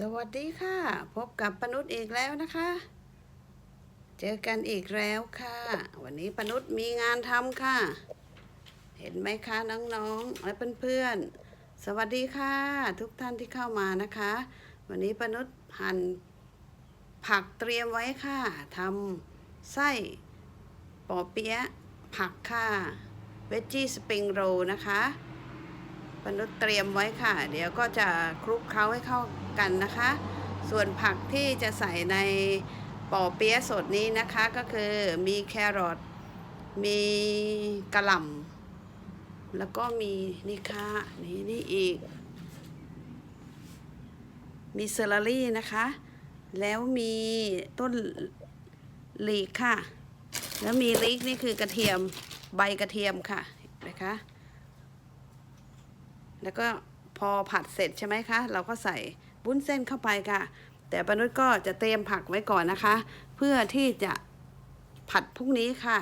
สวัสดีค่ะ พบกับปนุษย์อีกแล้วนะคะ เจอกันอีกแล้วค่ะ วันนี้ปนุษย์มีงานทำค่ะ เห็นไหมคะน้องๆและเพื่อนๆ สวัสดีค่ะ ทุกท่านที่เข้ามานะคะ วันนี้ปนุษย์หั่นผักเตรียมไว้ค่ะทำไส้ปอเปี๊ยะผักค่ะเวจจี้สปริงโรนะคะ ปนุษย์เตรียมไว้ค่ะ เดี๋ยวก็จะคลุกเคล้าให้เข้ากันนะคะ ส่วนผักที่จะใส่ในปอเปี๊ยะสดนี้นะคะก็คือมีแครอทมีกระหล่ำแล้วก็มีนี่ค่ะนี่นี่อีก มีเซอร์รี่นะคะ แล้วมีต้นลีกค่ะ แล้วมีลิกนี่คือกระเทียมใบกระเทียมค่ะเห็นะคะ แล้วก็พอผัดเสร็จใช่ไหมคะ เราก็ใส่วุ้นเส้นเข้าไปค่ะ แต่ปนุษก็จะเตรียมผักไว้ก่อนนะคะ เพื่อที่จะผัดพรุ่งนี้ค่ะ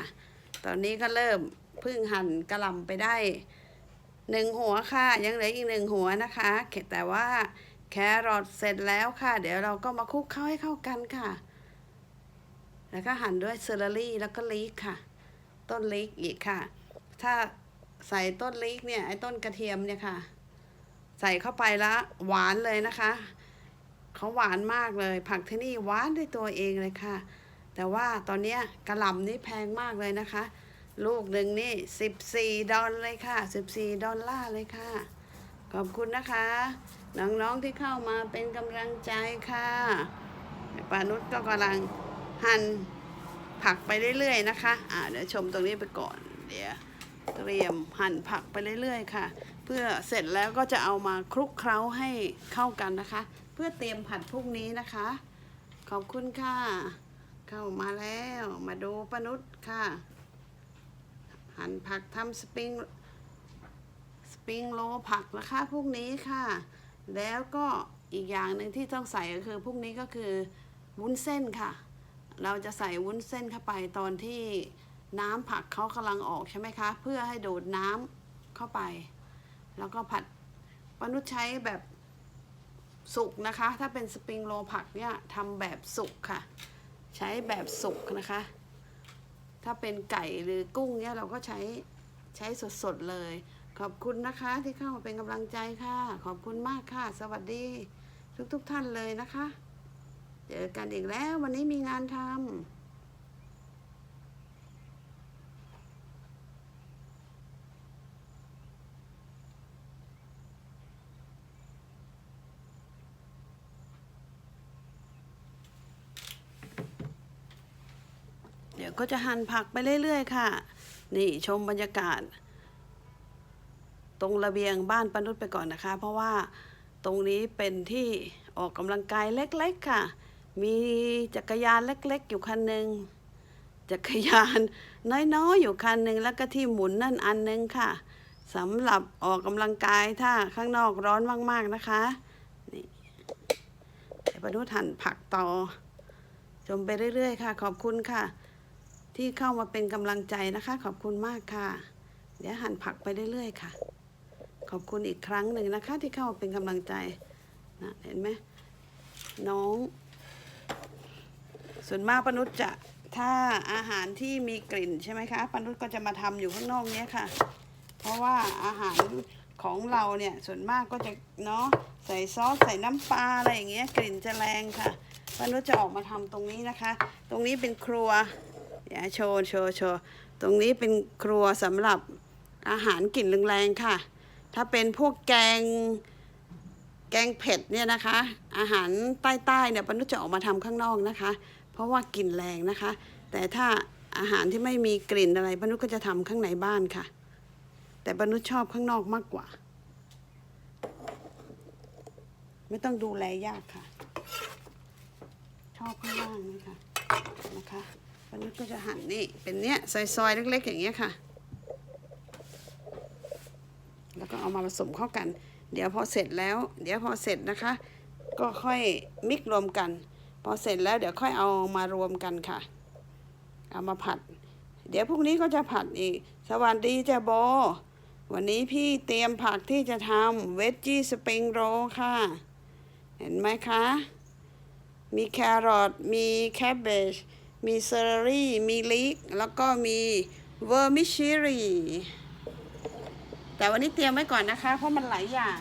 ตอนนี้ก็เริ่มพึ่งหั่นกระหล่ำไปได้หนึ่งหัวค่ะ ยังเหลืออีกหนึ่งหัวนะคะ แต่ว่าแครอทเสร็จแล้วค่ะ เดี๋ยวเราก็มาคลุกเข้าให้เข้ากันค่ะ แล้วก็หั่นด้วยเซอร์รี่แล้วก็ลีกค่ะ ต้นลีกอีกค่ะ ถ้า ใส่ต้นลีกเนี่ยไอ้ต้นกระเทียมเนี่ยค่ะ ใส่เข้าไปแล้วหวานเลยนะคะเขาหวานมากเลย ผักที่นี่หวานด้วยตัวเองเลยค่ะ แต่ว่าตอนนี้กระหล่ำนี่แพงมากเลยนะคะ ลูกหนึ่งนี่สิบสี่ดอลเลยค่ะสิบสี่ดอลลาร์เลยค่ะ ขอบคุณนะคะ น้องๆที่เข้ามาเป็นกำลังใจค่ะปานุชก็กำลังหั่นผักไปเรื่อยๆนะคะ อ่าเดี๋ยวชมตรงนี้ไปก่อน เดี๋ยว เตรียมหั่นผักไปเรื่อยๆค่ะ เพื่อเสร็จแล้วก็จะเอามาคลุกเคล้าให้เข้ากันนะคะ เพื่อเตรียมผัดพรุ่งนี้นะคะ ขอบคุณค่ะ เข้ามาแล้วมาดูปนุชค่ะ หั่นผักทำสปริงสปริงโรลผักนะคะพรุ่งนี้ค่ะ แล้วก็อีกอย่างหนึ่งที่ต้องใส่ก็คือพรุ่งนี้ก็คือวุ้นเส้นค่ะ เราจะใส่วุ้นเส้นเข้าไปตอนที่ น้ำผักเขากำลังออกใช่ไหมคะ เพื่อให้ดูดน้ำเข้าไป แล้วก็ผัดปนุชใช้แบบสุกนะคะ ถ้าเป็นสปริงโรผักเนี่ยทำแบบสุกค่ะ ใช้แบบสุกนะคะ ถ้าเป็นไก่หรือกุ้งเนี่ยเราก็ใช้ใช้สดๆเลย ขอบคุณนะคะที่เข้ามาเป็นกำลังใจค่ะ ขอบคุณมากค่ะ สวัสดีทุกๆทท่านเลยนะคะ เจอกันอีกแล้ววันนี้มีงานทำ ก็จะหั่นผักไปเรื่อยๆ ค่ะ นี่ชมบรรยากาศ ตรงระเบียงบ้านปนุษไปก่อนนะคะ เพราะว่าตรงนี้เป็นที่ออกกำลังกายเล็กๆค่ะ มีจักรยานเล็กๆ อยู่คันหนึ่งจักรยานน้อยๆ อยู่คันหนึ่งแล้วก็ที่หมุนนั่นอันหนึงค่ะสำหรับออกกำลังกายถ้าข้างนอกร้อนมากๆนะคะนี่ปนุษหั่นผักต่อชมไปเรื่อยๆ ค่ะ ขอบคุณค่ะ ที่เข้ามาเป็นกำลังใจนะคะ ขอบคุณมากค่ะ เดี๋ยวหั่นผักไปเรื่อยๆค่ะ ขอบคุณอีกครั้งหนึ่งนะคะ ที่เข้ามาเป็นกำลังใจนะเห็นไหมน้อง ส่วนมากปนุษจะถ้าอาหารที่มีกลิ่นใช่ไหมคะปนุษก็จะมาทำอยู่ข้างนอกเนี้ยค่ะ เพราะว่าอาหารของเราเนี่ยส่วนมากก็จะเนาะใส่ซอสใส่น้ำปลาอะไรอย่างเงี้ยกลิ่นจะแรงค่ะปนุษจะออกมาทำตรงนี้นะคะ ตรงนี้เป็นครัว ดี๋ยวโชว์โชว์โชว์ตรงนี้เป็นครัวสำหรับอาหารกลิ่นแรงๆค่ะ ถ้าเป็นพวกแกงแกงเผ็ดเนี่ยนะคะ อาหารใต้ๆเนี่ยปนุจะออกมาทำข้างนอกนะคะ เพราะว่ากลิ่นแรงนะคะ แต่ถ้าอาหารที่ไม่มีกลิ่นอะไรปนุก็จะทำข้างในบ้านค่ะ แต่ปนุชชอบข้างนอกมากกว่า ไม่ต้องดูแลยากค่ะ ชอบข้างล่างนี่ค่ะนะคะ ปานุชก็จะหั่นนี่เป็นเนี้ยซอยๆเล็ก ๆ อย่างเงี้ยค่ะ แล้วก็เอามาผสมเข้ากัน เดี๋ยวพอเสร็จแล้ว เดี๋ยวพอเสร็จนะคะ ก็ค่อยมิกรวมกัน พอเสร็จแล้วเดี๋ยวค่อยเอามารวมกันค่ะ เอามาผัด เดี๋ยวพรุ่งนี้ก็จะผัดอีก สวัสดีจ้าโบ วันนี้พี่เตรียมผักที่จะทำเวจจี้สปริงโรค่ะ เห็นไหมคะ มีแครอทมีแคบเบจ มีเซอร์รี่ มีลิก แล้วก็มีเวอร์มิชิรีแต่วันนี้เตรียมไว้ก่อนนะคะ เพราะมันหลายอย่าง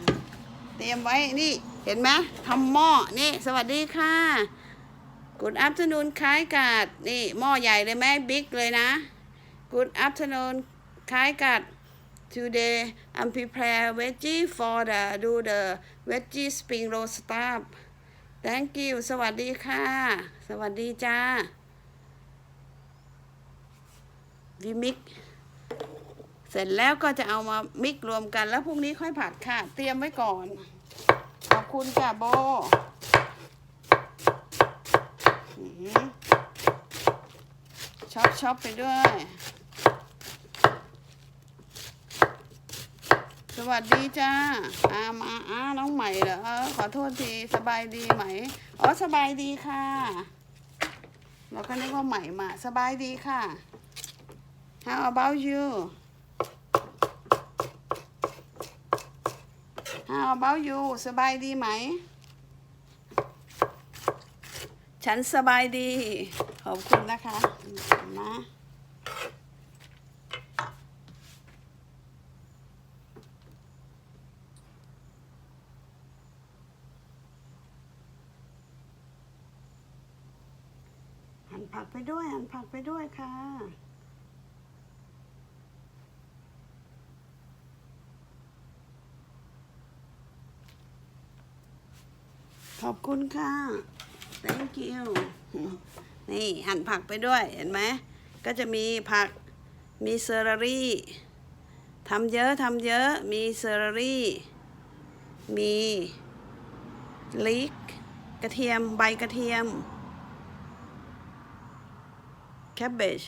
เตรียมไว้นี่เห็นไหมทำหม้อนี่ สวัสดีค่ะ Good afternoon คล้ายกาดนี่หม้อใหญ่เลยไหมบิ๊กเลยนะ Good afternoon คล้ายกาด Today I'm prepare veggie for the do the veggie spring roll stuff Thank you สวัสดีค่ะ สวัสดีจ้า วิมิก เสร็จแล้วก็จะเอามามิกรวมกันแล้วพรุ่งนี้ค่อยผัดค่ะ เตรียมไว้ก่อน ขอบคุณจ้ะโบช็อปช็อปไปด้วย สวัสดีจ้าอามาอ้าน้องใหม่เหรอเออขอโทษที สบายดีไหม อ๋อ สบายดีค่ะเราก็นึกว่าใหม่มา สบายดีค่ะ How about you How about you สบายดีไหม ฉันสบายดี ขอบคุณนะคะนะหั่นผักไปด้วยหั่นผักไปด้วยค่ะ ขอบคุณค่ะ thank you นี่หั่นผักไปด้วยเห็นไหม ก็จะมีผักมีเซอร์รี่ทำเยอะทำเยอะมีเซอร์รี่ มีลิกกระเทียมใบกระเทียม cabbage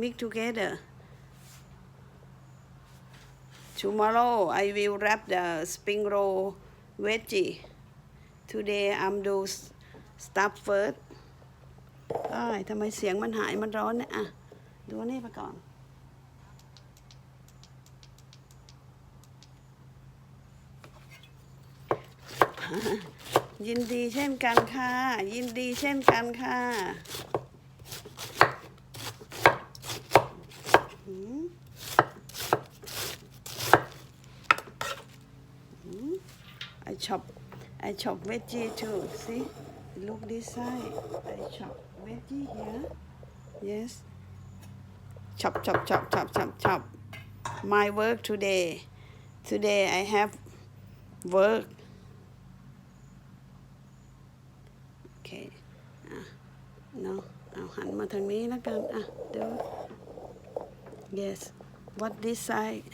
mix together tomorrow I will wrap the spring roll veggie today I'm do stuff first อ้ทำไมเสียงมันหายมันร้อนเนี่ยอะ ดูนี่ไปก่อน ยินดีเช่นกันค่ะ ยินดีเช่นกันค่ะ I chop I chop veggie too see look this side I chop veggie here yes chop chop chop chop chop chop my work today today I have work okay อะเนาะเอาหันมาทางนี้แล้วกัน อะเดี๋ยว yes what this side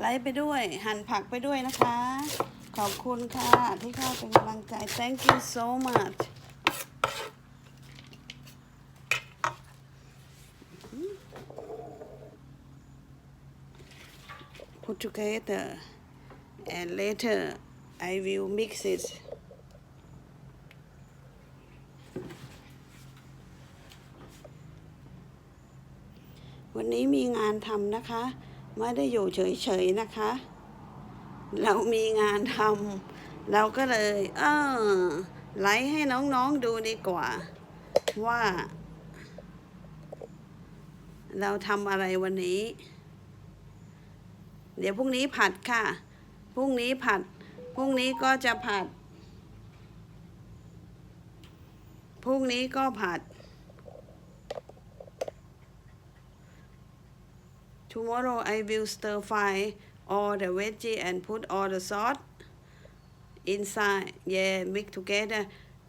ไลฟ์ไปด้วย หั่นผักไปด้วยนะคะ ขอบคุณค่ะ ที่เข้าเป็นกำลังใจ thank you so much put together and later I will mix it วันนี้มีงานทำนะคะ ไม่ได้อยู่เฉยๆนะคะ เรามีงานทำเราก็เลยเออไลฟ์ให้น้องๆดูดีกว่า ว่า เราทำอะไรวันนี้ เดี๋ยวพรุ่งนี้ผัดค่ะพรุ่งนี้ผัดพรุ่งนี้ก็จะผัดพรุ่งนี้ก็ผัด Tomorrow I will stir fry all the veggie and put all the sauce inside yeah mix together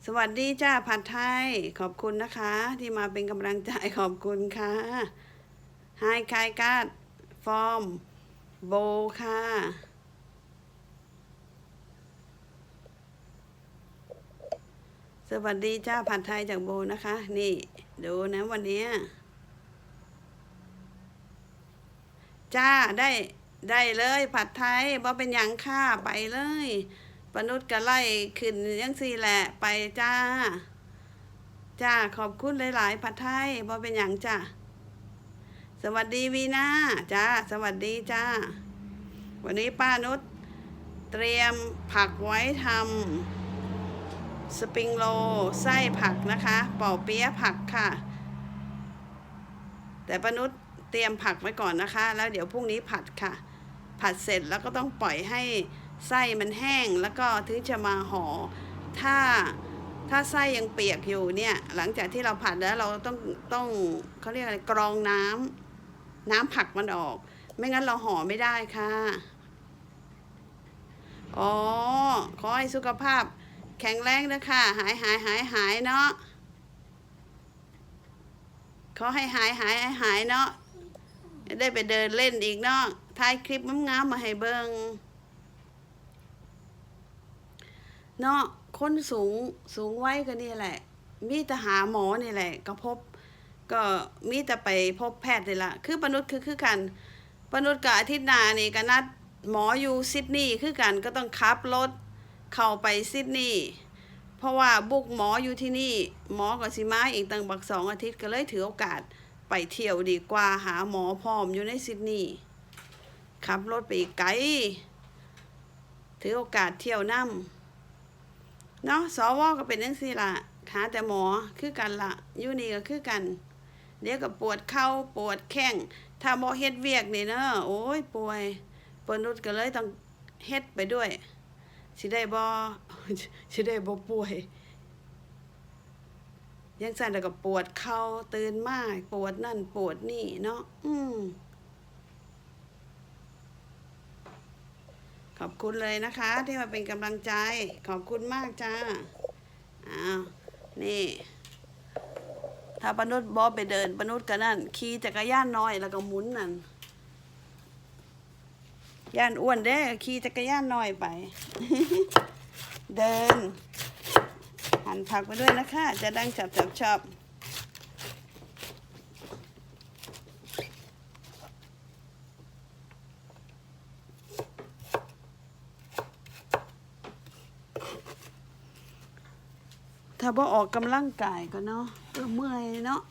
สวัสดีจ้าผัดไทย ขอบคุณนะคะ ที่มาเป็นกำลังใจขอบคุณค่ะ Hi คายกาดฟอร์มโบค่ะ สวัสดีจ้าผัดไทยจากโบนะคะ นี่ ดูนะวันนี้ย จ้าได้ได้เลยผัดไทยบ่เป็นหยังค่าไปเลยปนุษย์ก็ไล่ขึ้นยังสี่แหละไปจ้า จ้าขอบคุณหลาย ๆ ผัดไทยบ่เป็นหยังจ้าสวัสดีวีนาจ้าสวัสดีจ้า วันนี้ป้านุชเตรียมผักไว้ทำสปริงโรลไส้ผักนะคะเปอเปี๊ยะผักค่ะ แต่ปานุษย เตรียมผักไว้ก่อนนะคะ แล้วเดี๋ยวพรุ่งนี้ผัดค่ะ ผัดเสร็จแล้วก็ต้องปล่อยให้ไส้มันแห้งแล้วก็ถึงจะมาห่อถ้าถ้าไส้ยังเปียกอยู่เนี่ยหลังจากที่เราผัดแล้วเราต้องต้องเขาเรียกอะไรกรองน้ำน้ำผักมันออก ไม่งั้นเราห่อไม่ได้ค่ะอ๋อขอให้สุขภาพแข็งแรงนะค่ะหายหายหายหายเนาะขอให้หายหายหายหายเนาะ ได้ไปเดินเล่นอีกเนาะถ่ายคลิปงามๆมาให้เบิงเนาะคนสูงสูงไว้ก็นี่แหละ มีแต่หาหมอนี่แหละ ก็พบก็มีแต่ไปพบแพทย์นี่ละคือปนุษย์คือคือกันปนุษย์กับอาทิตย์นานี่ก็นัดหมออยู่ซิดนีย์คือกันก็ต้องขับรถเข้าไปซิดนีย์เพราะว่าบุกหมออยู่ที่นี่ หมอกับสิมาอีกตั้งบักสองอาทิตย์ก็เลยถือโอกาส ไปเที่ยวดีกว่าหาหมอพร้อมอยู่ในซิดนีย์ขับรถไปไกล ถือโอกาสเที่ยวนํเนาะสวก็เป็นจังซี่ละหาแต่หมอคือกันละอยู่นี่ก็คือกัน เดี๋ยวก็ปวดเข่าปวดแข้งถ้าบ่เฮ็ดเวียกนี่เนาะโอ้ยป่วยปนุษย์ก็เลยต้องเฮ็ดไปด้วยสิได้บ่สิได้บ่ป่วย ยังสั่นแล้วก็ปวดเข่าตื่นมากปวดนั่นปวดนี่เนาะอืมขอบคุณเลยนะคะ ที่มาเป็นกำลังใจ ขอบคุณมากจ้าอ้าวนี่ ถ้าปนุษย์บอสไปเดินปนุษย์ก็นั่นขี่จักรยานน้อยแล้วก็หมุนนั่นย่านอ้วนเด้ขี่จักรยานน้อยไป เดิน หั่นผักไปด้วยนะคะ จะดังจับจับชอบถ้าบ่ออกกำลังกายก็เนาะก็เมื่อยเนาะ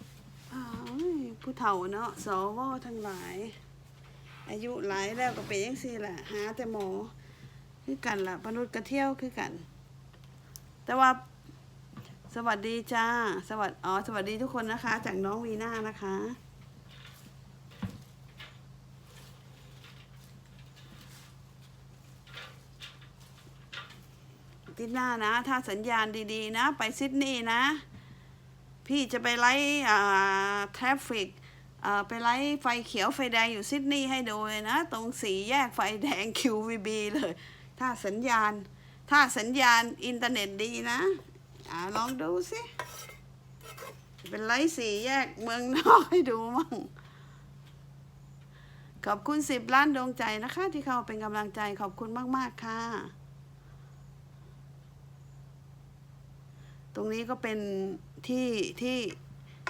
ผู้เฒ่าเนาะสวทั้งหลาย อายุหลายแล้วก็เป็นยังซี่แหละหาแต่หมอคือกันล่ะมนุษย์กระเที่ยวคือกัน แต่ว่า สวัสดีจ้า สวัสดอ๋อ สวัสดีทุกคนนะคะ จากน้องวีน่านะคะ ติดหน้านะ ถ้าสัญญาณดีๆ นะ ไปซิดนีย์นะ พี่จะไปไล่าทราฟฟิกไปไล่ไฟเขียวไฟแดงอยู่ซิดนีย์ให้ดูเลยนะ ตรงสีแยกไฟแดง QVB เลย ถ้าสัญญาณ ถ้าสัญญาณอินเทอร์เน็ตดีนะ อ่าลองดูสิเป็นไลท์สี่แยกเมืองนอกให้ดูมั่งขอบคุณสิบล้านดวงใจนะคะ ที่เข้าเป็นกำลังใจขอบคุณมาก ๆ ค่ะ ตรงนี้ก็เป็นที่ที่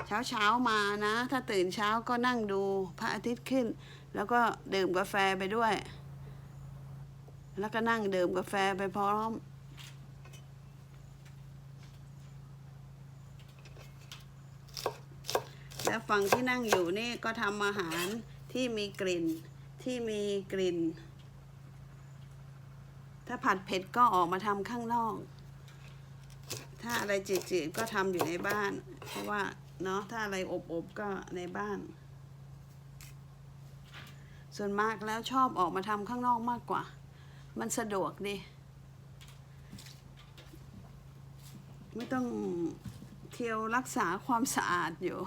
เช้าเช้ามานะ ถ้าตื่นเช้าก็นั่งดูพระอาทิตย์ขึ้น แล้วก็ดื่มกาแฟไปด้วย แล้วก็นั่งดื่มกาแฟไปพร้อม แล้วฝั่งที่นั่งอยู่นี่ก็ทำอาหารที่มีกลิ่นที่มีกลิ่น ถ้าผัดเผ็ดก็ออกมาทำข้างนอก ถ้าอะไรจืดๆก็ทำอยู่ในบ้าน เพราะว่าเนาะถ้าอะไรอบๆก็ในบ้าน ส่วนมากแล้วชอบออกมาทำข้างนอกมากกว่า มันสะดวกดีไม่ต้องเที่ยวรักษาความสะอาดอยู่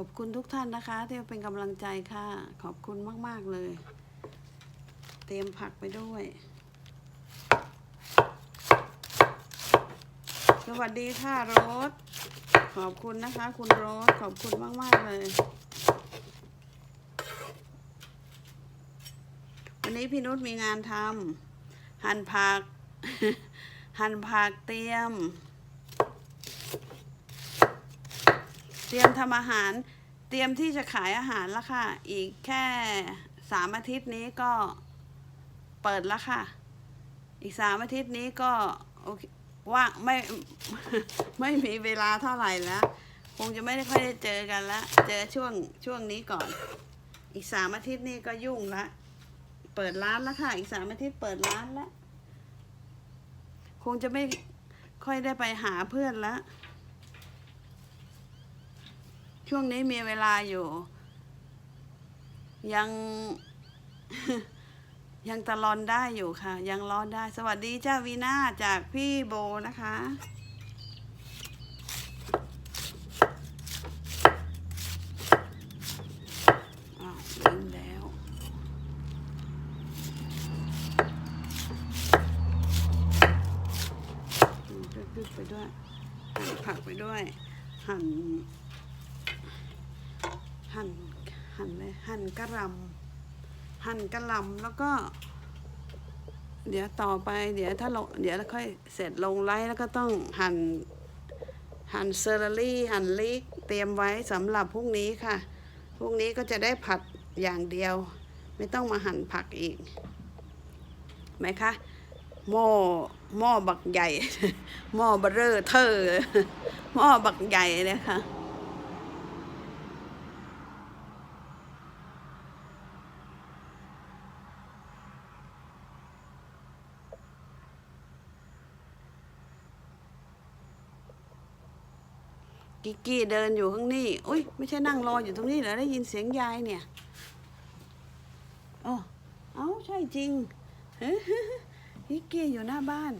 อบคุณทุกท่านนะคะ ที่เป็นกำลังใจค่ะ ขอบคุณมาก ๆ เลย เตรียมผักไปด้วย สวัสดีค่ะโรถขอบคุณนะคะ คุณโรสขอบคุณมากมาก ๆ เลย วันนี้พี่นุชมีงานทำหั่นผัก หั่นผักเตรียม เตรียมทำอาหาร เตรียมที่จะขายอาหารแล้วค่ะ อีกแค่สามอาทิตย์นี้ก็เปิดแล้วค่ะ อีกสามอาทิตย์นี้ก็โอเคว่างไม่ไม่มีเวลาเท่าไหร่แล้ว คงจะไม่ได้ค่อยได้เจอกันละเจอช่วงช่วงนี้ก่อน อีกสามอาทิตย์นี้ก็ยุ่งละเปิดร้านแล้วค่ะ อีกสามอาทิตย์เปิดร้านแล้วคงจะไม่ค่อยได้ไปหาเพื่อนแล้ว ช่วงนี้มีเวลาอยู่ ยัง ยังตะลอนได้อยู่ค่ะ ยังร้อนได้ สวัสดีจ้าวีน่าจากพี่โบนะคะอ้าวลืมแล้วอืมดึกๆไปด้วย หั่นผักไปด้วย หั่น หั่น หั่นเลยหั่นกระหลำหั่น กระหลำแล้วก็ เดี๋ยวต่อไป เดี๋ยวถ้าลงเดี๋ยวแล้วค่อยเสร็จลงไลฟ์แล้วก็ต้องหั่นหั่นเซอร์รี่หั่นลิกเตรียมไว้สำหรับพรุ่งนี้ค่ะพรุ่งนี้ก็จะได้ผัดอย่างเดียว ไม่ต้องมาหั่นผักอีกไหมคะหม้อหม้อบักใหญ่หม้อเบอร์เทอร์หม้อบักใหญ่เลยค่ะ กิกกี้เดินอยู่ข้างนี้อุ้ยไม่ใช่นั่งรออยู่ตรงนี้เหรอได้ยินเสียงยายเนี่ยอ๋อเอ้าใช่จริงกิกกี้อยู่หน้าบ้าน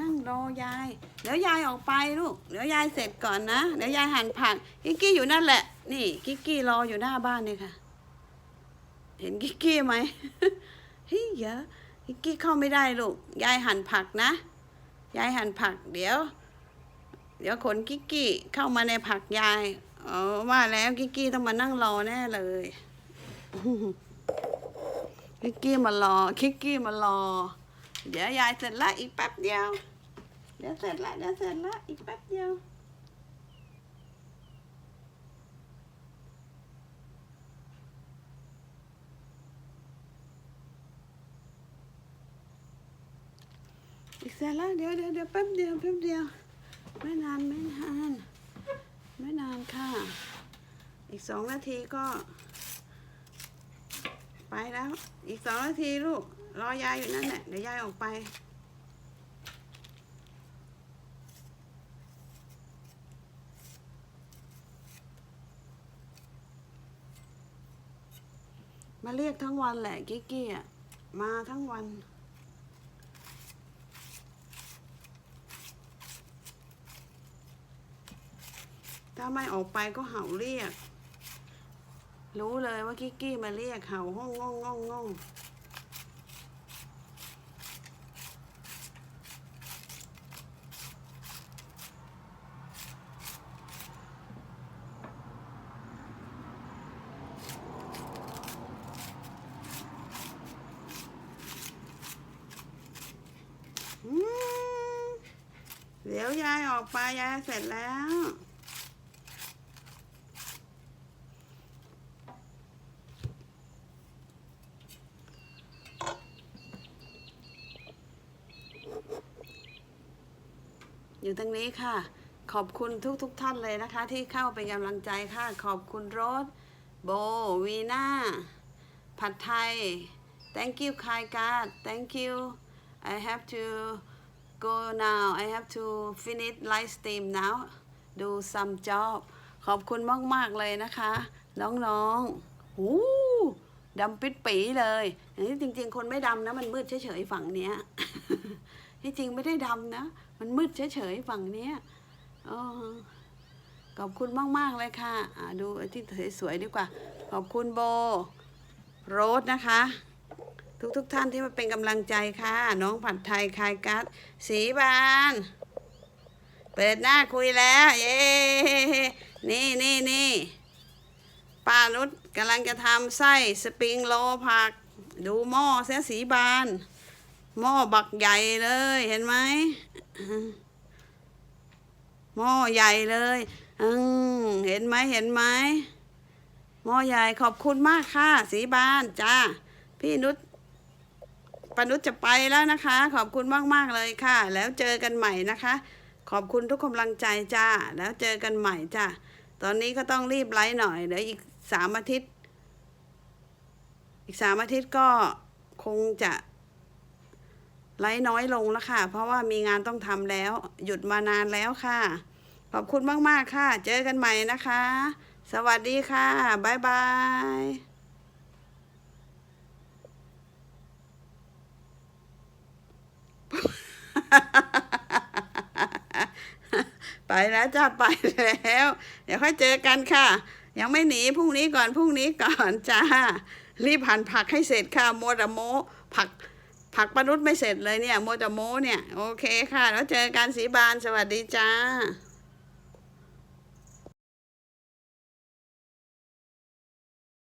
นั่งรอยาย เดี๋ยวยายออกไปลูกเดี๋ยวยายเสร็จก่อนนะเดี๋ยวยายหั่นผักกิกกี้อยู่นั่นแหละ นี่กิกกี้รออยู่หน้าบ้านนี่ค่ะ เห็นกิกกี้ไหมเฮ้ยเยอะกิกกี้เข้าไม่ได้ลูกยายหั่นผักนะยายหั่นผักเดี๋ยว เดี๋ยวขนกิกกี้เข้ามาในผักยายเออว่าแล้วกิกกี้ต้องมานั่งรอแน่เลยกิกกี้มารอกิกกี้มารอ เดี๋ยวยายเสร็จละอีกแป๊บเดียว เดี๋ยวเสร็จละเดี๋ยวเสร็จละอีกแป๊บเดียวอีกเสร็จแล้วเดี๋ยวเดี๋ยวเดี๋ยวแป๊บเดียวแป๊บเดียว ไม่นานไม่นานไม่นานค่ะ อีกสองนาทีก็ ไปแล้ว อีกสองนาทีลูก รอยายอยู่นั่นแหละเดี๋ยวยายออกไปมาเรียกทั้งวันแหละกิ๊กกี้มาทั้งวัน ถ้าไม่ออกไปก็เห่าเรียก รู้เลยว่ากิกกี้มาเรียกเห่าห้องง่องง่องง่องเดี๋ยวยายออกไปยายเสร็จแล้ว อยู่ตรงนี้ค่ะ ขอบคุณทุกทุกๆท่านเลยนะคะ ที่เข้าเป็นกำลังใจค่ะ ขอบคุณโรสโบวีน่าผัดไทย thank you คายการ์ด thank you I have to go now I have to finish live stream now do some job ขอบคุณมาก ๆ เลยนะคะ น้องๆหูดำปิดปีเลยอันนี้จริง ๆ คนไม่ดำนะ มันมืดเฉยๆฝั่งเนี้ยที่จริงไม่ได้ดำนะ มันมืดเฉยๆฝั่งเนี้ยออขอบคุณมากๆเลยค่ะอ่าดูที่สวยๆดีกว่า ขอบคุณโบ โรสนะคะ ทุกๆทท่านที่มาเป็นกำลังใจค่ะ น้องผัดไทยคายกัสสีบาน เปิดหน้าคุยแล้ว เย้ นี่นี่นี่ป้านุชกำลังจะทำไส้สปริงโรลผัก ดูหม้อเสียสีบาน หม้อบักใหญ่เลยเห็นไหม หม้อใหญ่เลยอืมเห็นไหมเห็นไหมหม้อใหญ่ขอบคุณมากค่ะ สีบานจ้า พี่นุชปนุชจะไปแล้วนะคะ ขอบคุณมาก ๆ เลยค่ะ แล้วเจอกันใหม่นะคะ ขอบคุณทุกกำลังใจจ้า แล้วเจอกันใหม่จ้า ตอนนี้ก็ต้องรีบไลฟ์หน่อย เดี๋ยวอีกสามอาทิตย์ อีกสามอาทิตย์ก็คงจะ ไลฟ์น้อยลงแล้วค่ะ เพราะว่ามีงานต้องทำแล้ว หยุดมานานแล้วค่ะ ขอบคุณมาก ๆ ค่ะ เจอกันใหม่นะคะ สวัสดีค่ะ บ๊ายบายไปแล้วจ้าไปแล้ว เดี๋ยวค่อยเจอกันค่ะ ยังไม่หนีพรุ่งนี้ก่อนพรุ่งนี้ก่อนจ้า รีบหั่นผักให้เสร็จค่ะโมวแต่โมผัก ผักปนุษย์ไม่เสร็จเลยเนี่ยโมจะโมเนี่ย โอเคค่ะ แล้วเจอกันสีบานสวัสดีจ้า